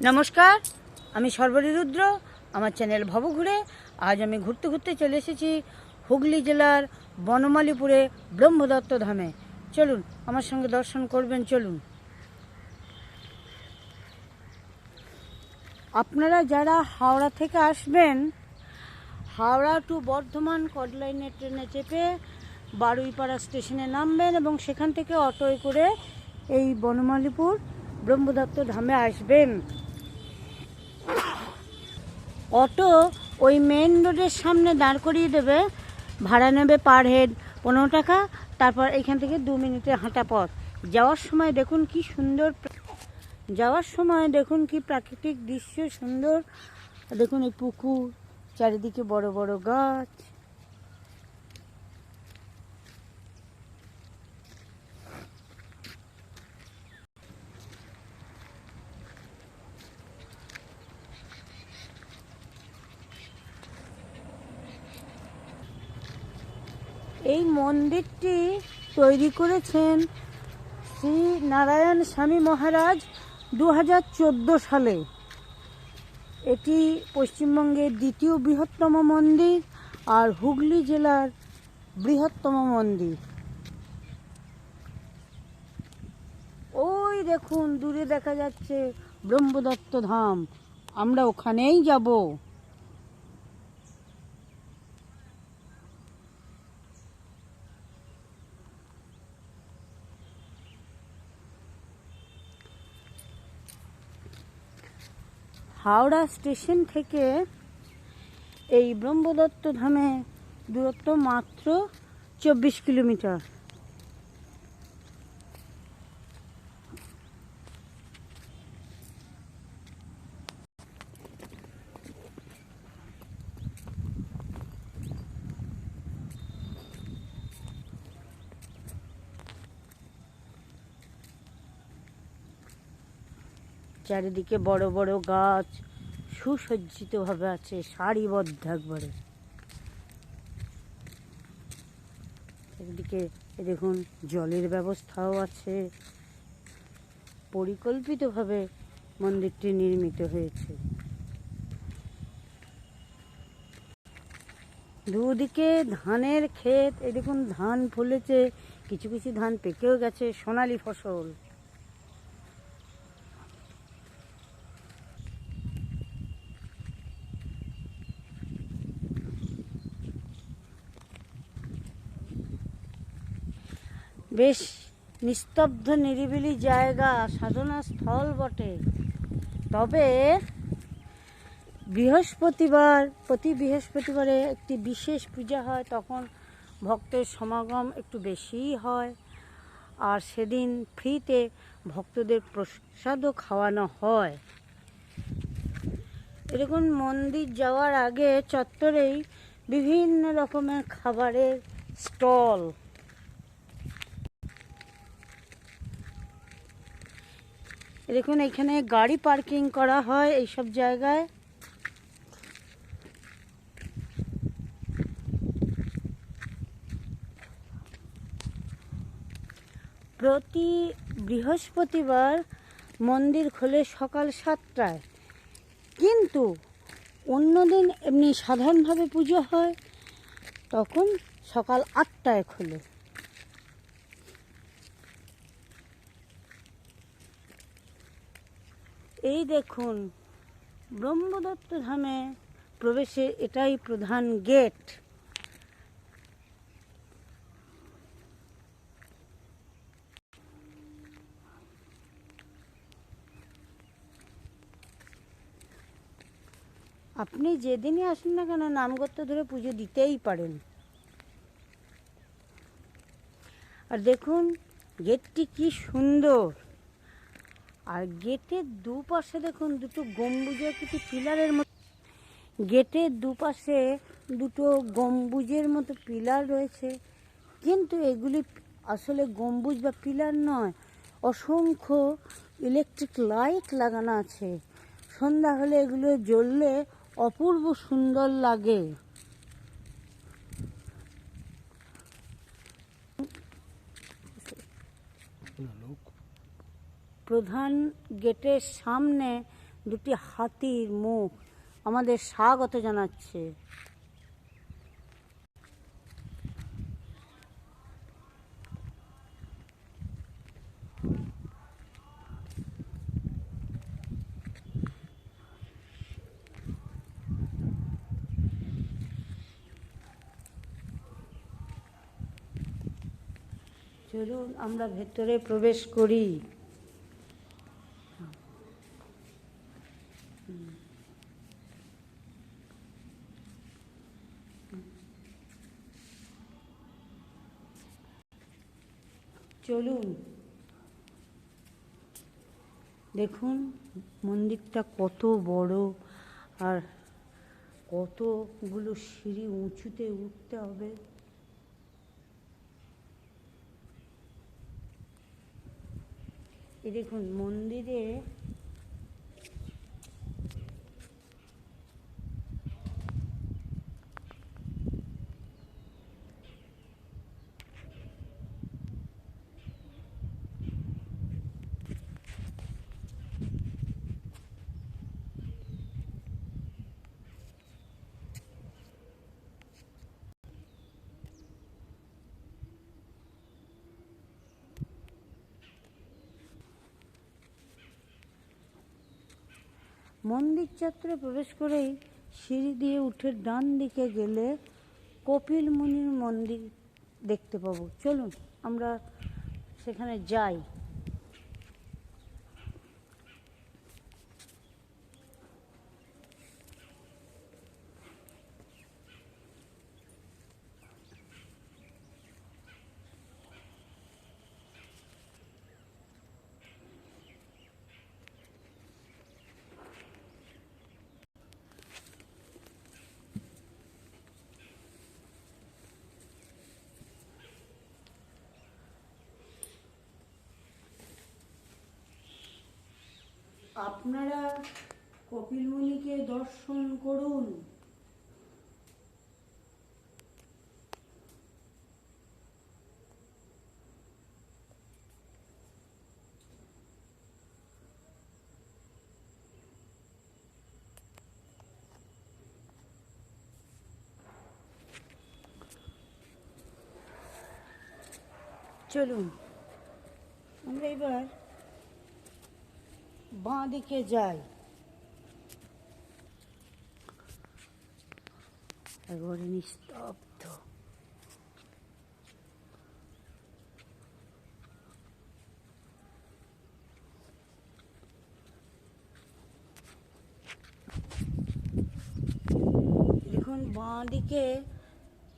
নমস্কার, আমি সর্বরী রুদ্র আমার চ্যানেল ভব ঘুরে আজ আমি ঘুরতে ঘুরতে চলে এসেছি হুগলি জেলার বনমালীপুরে ব্রহ্মদত্ত ধামে। চলুন, আমার সঙ্গে দর্শন করবেন, চলুন। আপনারা যারা হাওড়া থেকে আসবেন, হাওড়া টু বর্ধমান কডলাইনের ট্রেনে চেপে বারুইপাড়া স্টেশনে নামবেন এবং সেখান থেকে অটোয় করে এই বনমালীপুর ব্রহ্মদত্ত ধামে আসবেন। অটো ওই মেন রোডের সামনে দাঁড় করিয়ে দেবে, ভাড়া নেবে পার হেড পনেরো টাকা, তারপর এখান থেকে দু মিনিটের হাঁটা পথ। যাওয়ার সময় দেখুন কি সুন্দর যাওয়ার সময় দেখুন কি প্রাকৃতিক দৃশ্য সুন্দর। দেখুন এই পুকুর, চারিদিকে বড় বড় গাছ এই মন্দিরটি তৈরি করেছেন শ্রী নারায়ণ স্বামী মহারাজ দু হাজার চোদ্দ সালে। এটি পশ্চিমবঙ্গের দ্বিতীয় বৃহত্তম মন্দির আর হুগলি জেলার বৃহত্তম মন্দির। ওই দেখুন, দূরে দেখা যাচ্ছে ব্রহ্মদত্ত ধাম। আমরা ওখানেই যাব। হাওড়া স্টেশন থেকে এই ব্রহ্মদত্ত ধামে দূরত্ব মাত্র চব্বিশ কিলোমিটার। চারিদিকে বড় বড় গাছ, সুসজ্জিতভাবে আছে সারিবদ্ধ একবারে। একদিকে এ দেখুন জলের ব্যবস্থাও আছে। পরিকল্পিতভাবে মন্দিরটি নির্মিত হয়েছে। দুদিকে ধানের ক্ষেত এই দেখুন ধান ফলেছে, কিছু কিছু ধান পেকেও গেছে, সোনালি ফসল। বেশ নিস্তব্ধ নিরিবিলি জায়গা সাধনা স্থল বটে। তবে বৃহস্পতিবার, প্রতি বৃহস্পতিবারে একটি বিশেষ পূজা হয়, তখন ভক্তের সমাগম একটু বেশিই হয়। আর সেদিন ফ্রিতে ভক্তদের প্রসাদও খাওয়ানো হয়। এরকম মন্দির যাওয়ার আগে চত্বরেই বিভিন্ন রকমের খাবারের স্টল দেখুন, এখানে গাড়ি পার্কিং করা হয় এইসব জায়গায়। প্রতি বৃহস্পতিবার মন্দির খোলে সকাল সাতটায়। কিন্তু অন্যদিন এমনি সাধারণভাবে পুজো হয়, তখন সকাল আটটায় খোলে। এই দেখুন, ব্রহ্মদত্ত ধামে প্রবেশে এটাই প্রধান গেট। আপনি যেদিনই আসুন না কেন, নামগত্য ধরে পুজো দিতেই পারেন। আর দেখুন, গেটটি কি সুন্দর। আর গেটের দুপাশে দেখুন দুটো গম্বুজের কিছু পিলারের মতো। গেটের দুপাশে দুটো গম্বুজের মতো পিলার রয়েছে। কিন্তু এগুলি আসলে গম্বুজ বা পিলার নয়, অসংখ্য ইলেকট্রিক লাইট লাগানো আছে। সন্ধ্যা হলে এগুলো জ্বললে অপূর্ব সুন্দর লাগে। প্রধান গেটের সামনে দুটি হাতির মুখ আমাদের স্বাগত জানাচ্ছে। চলুন আমরা ভেতরে প্রবেশ করি। চলুন। দেখুন মন্দিরটা কত বড় আর কতগুলো সিঁড়ি উঁচুতে উঠতে হবে। এ দেখুন মন্দিরে মন্দির চত্বরে প্রবেশ করেই সিঁড়ি দিয়ে উঠে ডান দিকে গেলে কপিল মুনির মন্দির দেখতে পাবো। চলুন, আমরা সেখানে যাই। আপনারা কপিল মুনিকে দর্শন করুন। চলুন আমরা এবার বাঁ দিকে যাই। একবারে নিস্তব্ধ। দেখুন বাঁ দিকে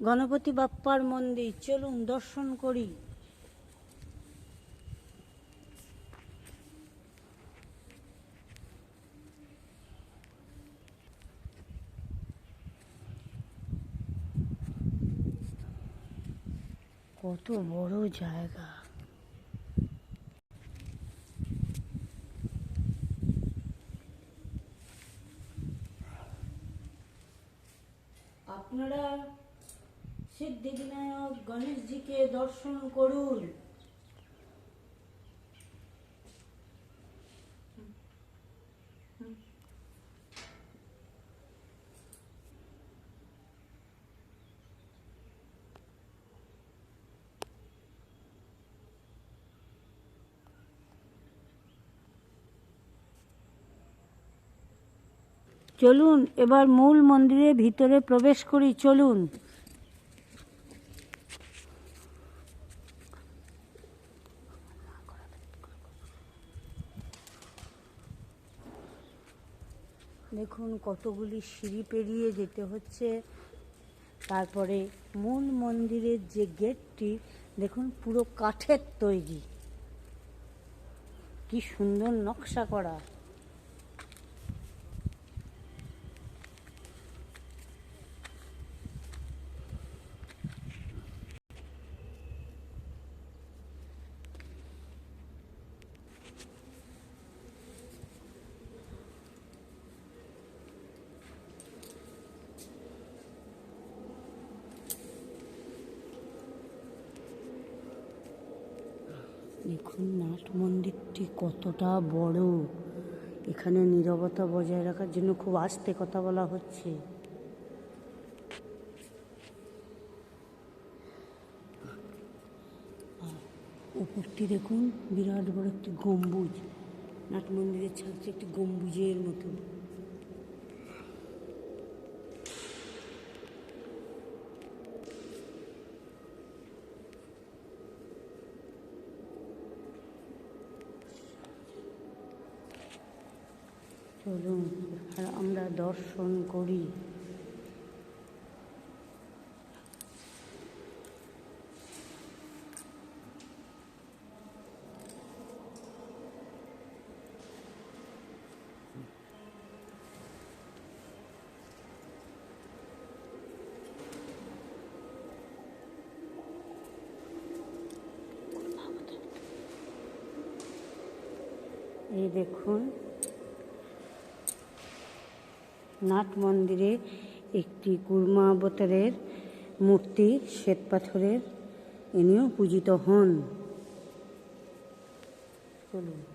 গণপতি বাপ্পার মন্দির চলুন দর্শন করি। কত বড় জায়গা। আপনারা সিদ্ধিবিনায়ক গণেশজিকে দর্শন করুন। চলুন, এবার মূল মন্দিরের ভিতরে প্রবেশ করি, চলুন। দেখুন, কতগুলি সিঁড়ি পেরিয়ে যেতে হচ্ছে। তারপরে মূল মন্দিরের যে গেটটি, দেখুন, পুরো কাঠের তৈরি। কি সুন্দর নকশা করা। দেখুন নাট মন্দিরটি কতটা বড়। এখানে নীরবতা বজায় রাখার জন্য খুব আস্তে কথা বলা হচ্ছে। উপরটি দেখুন, বিরাট বড় একটি গম্বুজ। নাট মন্দিরের ছাদটি একটি গম্বুজের মতো। চলুন আমরা দর্শন করি এই দেখুন নাট মন্দিরে একটি কুর্মা অবতারের মূর্তি শ্বেত পাথরের ইনিও পূজিত হন। চলুন।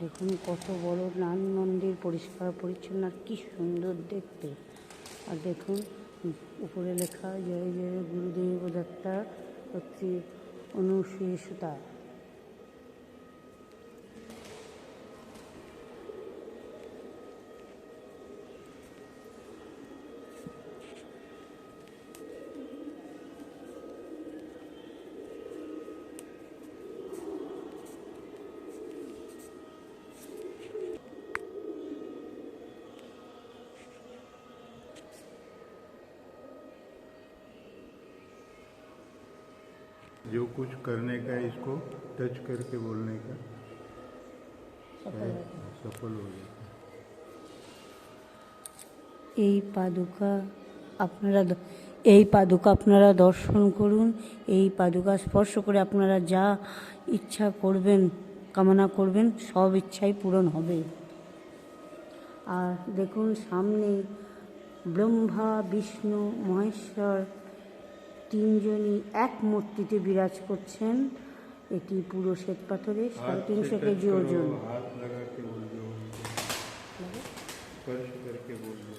দেখুন, কত বড় নান মন্দির, পরিষ্কার, পরিচ্ছন্ন, আর কী সুন্দর দেখতে। আর দেখুন, উপরে লেখা, জয় জয়, গুরুদেব, দত্তা হচ্ছে অনুশেষতা जो कुछ करने का है इसको टच करके बोलने का शायद सफल हो जाता है এই পাদুকা আপনারা দ- এই পাদুকা আপনারা দর্শন করুন এই পাদুকা স্পর্শ করে আপনারা যা ইচ্ছা করবেন কামনা করবেন সব ইচ্ছাই পূরণ হবে আর দেখুন সামনে ব্রহ্মা বিষ্ণু মহেশ্বর তিনজনই এক মূর্তিতে বিরাজ করছেন এটি পুরো শ্বেত পাথরে সাড়ে हाथ তিনশো से टच কেজি करो, ওজন हाथ लगा के बोल दो स्पर्श करके बोल दो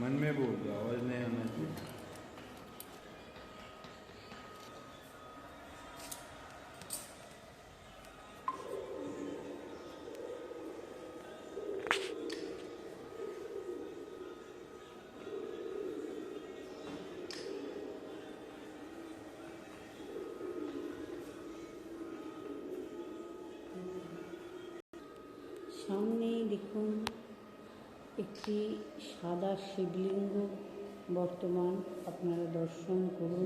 मन में बोल दो आवाज नहीं आना चाहिए দেখুন একটি সাদা শিবলিঙ্গ বর্তমান আপনারা দর্শন করুন।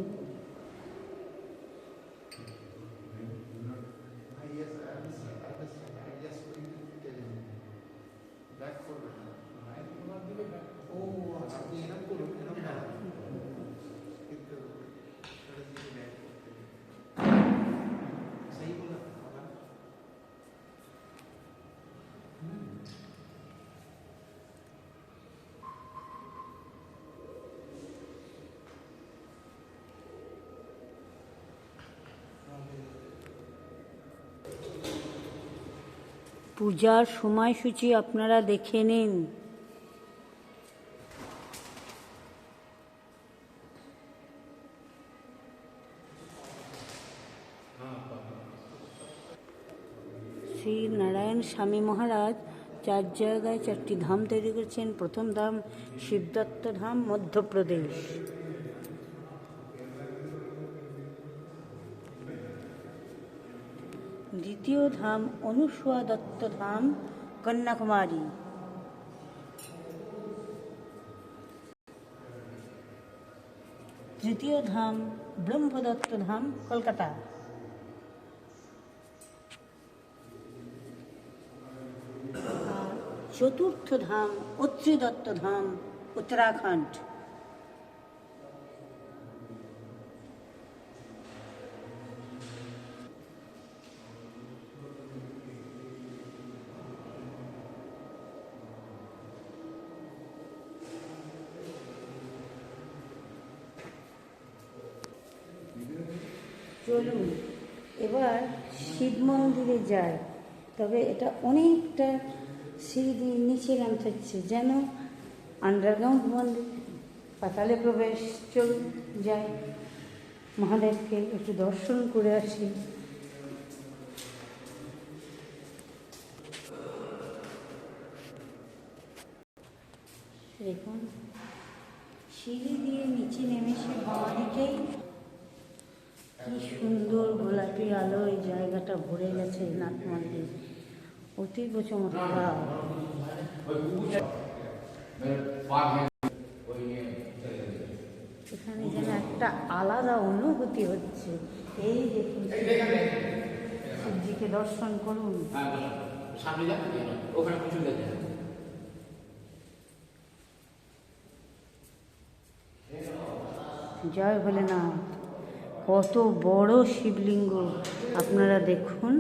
পূজার সময়সূচি আপনারা দেখে নিন। শ্রী নারায়ণ স্বামী মহারাজ চার জায়গায় চারটি ধাম তৈরি করেছেন। প্রথম ধাম শিবদত্ত ধাম, মধ্যপ্রদেশ। দ্বিতীয় ধাম অনুসুয়া দত্ত ধাম, কন্যাকুমারী। তৃতীয় ধাম ব্রহ্মদত্ত ধাম, কলকাতা। চতুর্থ ধাম অত্রিদত্ত ধাম, উত্তরাখণ্ড চলুন এবার শিব মন্দিরে যাই তবে এটা অনেকটা সিঁড়ি দিয়ে নিচে নামতে হচ্ছে যেন আন্ডারগ্রাউন্ড মন্দির পাতালে প্রবেশ চল যাই মহাদেবকে একটু দর্শন করে আসি। দেখুন, সিঁড়ি দিয়ে নিচে নেমে সে বাঁ দিকেই কি সুন্দর গোলাপি আলো এই জায়গাটা ভরে গেছে নাথ মন্দির। অতীব চমৎকার। এখানে যেন একটা আলাদা অনুভূতি হচ্ছে। এই দেখুন শিবজিকে দর্শন করুন। সামনে যান ওখানে প্রচুর দেখে জয় ভোলেনাথ। কত বড় শিবলিঙ্গ। আপনারা দেখুন।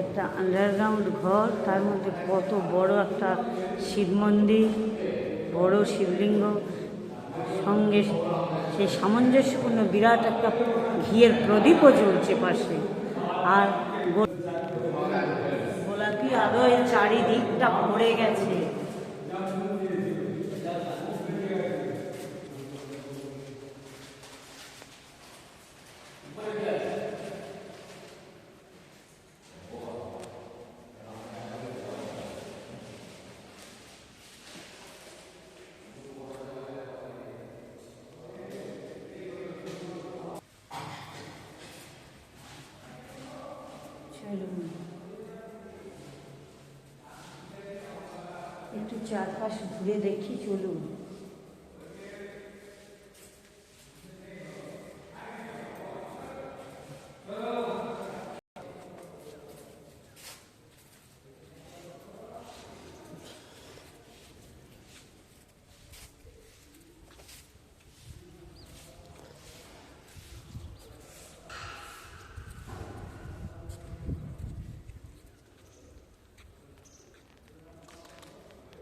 একটা আন্ডারগ্রাউন্ড ঘর, তার মধ্যে কত বড় একটা শিব মন্দির, বড় শিবলিঙ্গ। সঙ্গে সেই সামঞ্জস্যপূর্ণ বিরাট একটা ঘিয়ের প্রদীপও জ্বলছে পাশে। আর আলোয় চারিদিকটা ভরে গেছে চলুন একটু চারপাশ ঘুরে দেখি চলুন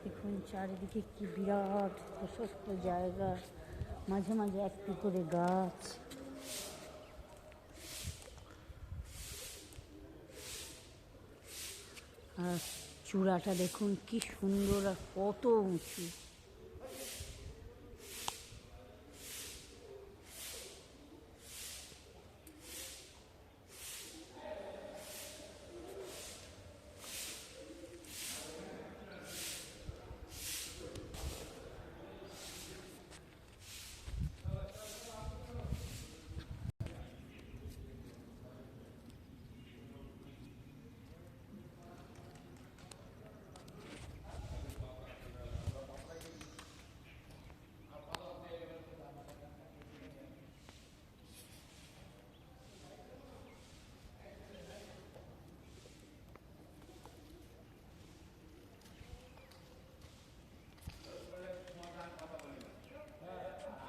দেখুন চারিদিকে কি বিরাট প্রশস্ত জায়গা, মাঝে মাঝে একটু করে গাছ। আর চূড়াটা দেখুন, কি সুন্দর আর কত উঁচু।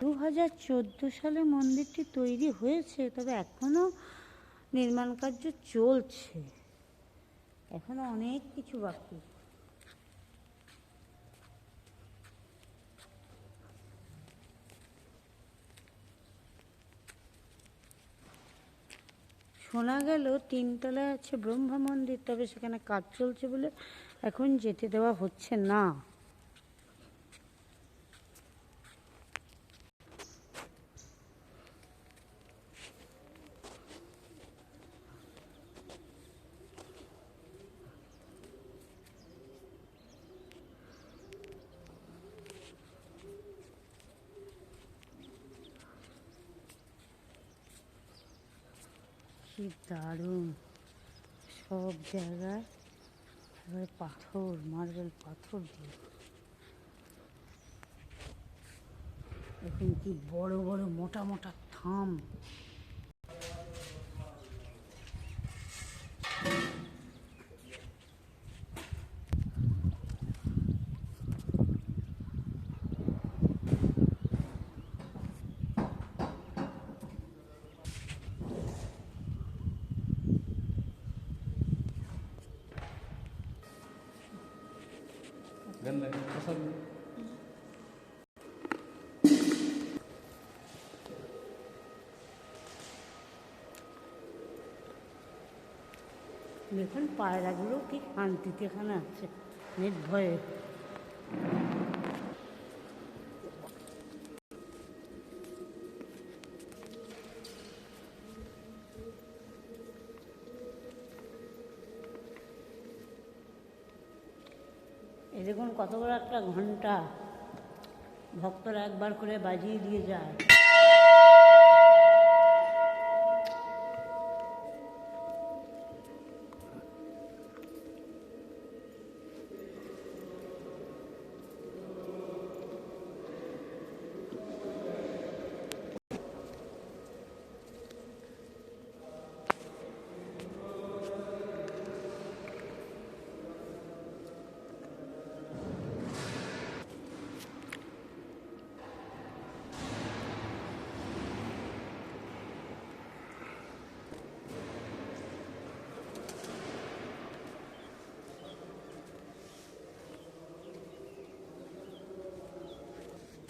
দু হাজার চোদ্দ সালে মন্দিরটি তৈরি হয়েছে, তবে এখনও নির্মাণ কার্য চলছে। এখনও অনেক কিছু বাকি। শোনা গেল, তিনতলায় আছে ব্রহ্মা মন্দির, তবে সেখানে কাজ চলছে বলে এখন যেতে দেওয়া হচ্ছে না। কি দারুণ। সব জায়গায় এবারে পাথর, মার্বেল পাথর দিয়ে। এখন কি বড় বড় মোটা মোটা থাম। দেখুন পায়রাগুলো কি শান্তিতে এখানে আছে, নির্ভয়ে। এই দেখুন কত বড় একটা ঘণ্টা ভক্তরা একবার করে বাজিয়ে দিয়ে যায়।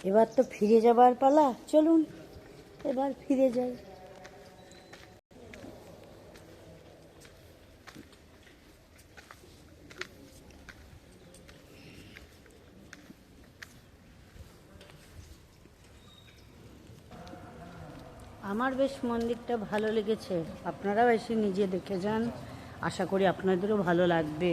এবার তো ফিরে যাবার পালা, চলুন, এবার ফিরে যাই। আমার বেশ মন্দিরটা ভালো লেগেছে। আপনারাও এসে নিজে দেখে যান। আশা করি আপনাদেরও ভালো লাগবে।